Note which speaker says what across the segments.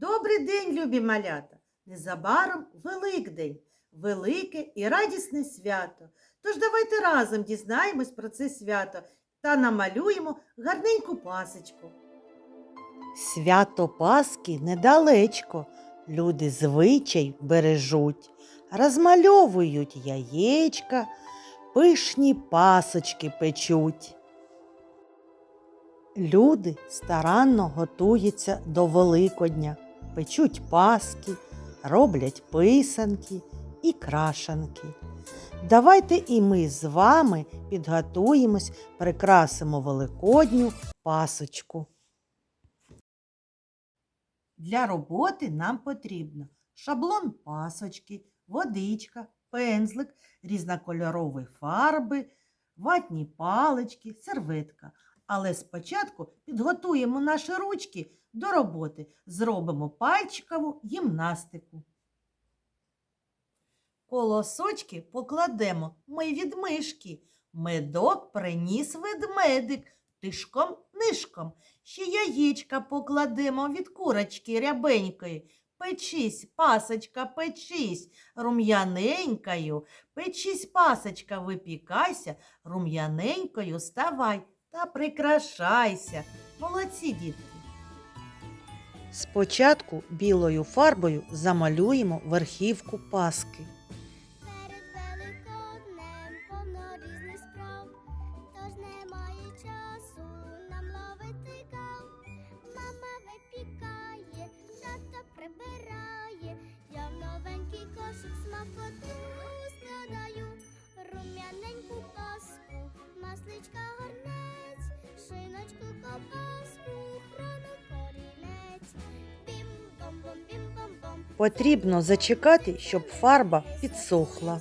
Speaker 1: Добрий день, любі малята! Незабаром Великдень, велике і радісне свято. Тож давайте разом дізнаємось про це свято та намалюємо гарненьку пасочку. Свято Паски недалечко, люди звичай бережуть, розмальовують яєчка, пишні пасочки печуть. Люди старанно готуються до Великодня, печуть паски, роблять писанки і крашанки. Давайте і ми з вами підготуємось, прикрасимо Великодню пасочку. Для роботи нам потрібно шаблон пасочки, водичка, пензлик, різнокольорові фарби, ватні палички, серветка. Але спочатку підготуємо наші ручки до роботи, зробимо пальчикову гімнастику. Колосочки покладемо ми від мишки. Медок приніс ведмедик тишком нишком. Ще яєчка покладемо від курочки рябенької. Печись, пасочка, печись, рум'яненькою, печись, пасочка, випікайся, рум'яненькою ставай та прикрашайся. Молодці, дітки. Спочатку білою фарбою замалюємо верхівку паски.
Speaker 2: Перед великоднем повно справ, тож немає часу нам ловити кав. Мама випікає, тато прибирає, я в новенький кошик смакоту
Speaker 1: Потрібно зачекати, щоб фарба підсохла.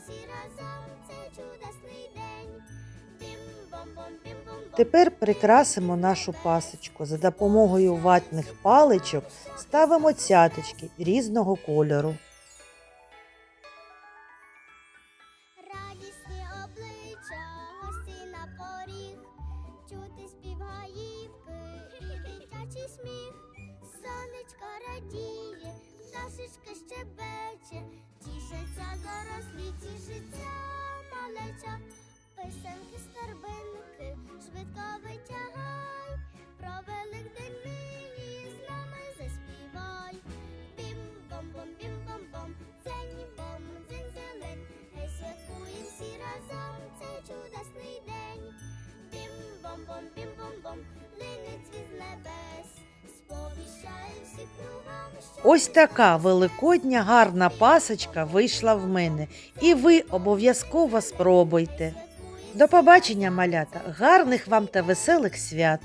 Speaker 1: Тепер прикрасимо нашу пасочку. За допомогою ватних паличок ставимо цяточки різного кольору.
Speaker 2: Пташечка щебече, тішиться дорослі, тішиться малеча, писанки старбинки, швидко витягай, про Великдень нині з нами заспівай. Бім-бом-бом, бім-бом-бом, дзень-бом, дзень-зелень, Гей, святкуєм всі разом цей чудесний день. Бім-бом-бом, бім-бом-бом, линить від небес,
Speaker 1: Ось така великодня гарна пасочка вийшла в мене, і ви обов'язково спробуйте. До побачення, малята! Гарних вам та веселих свят!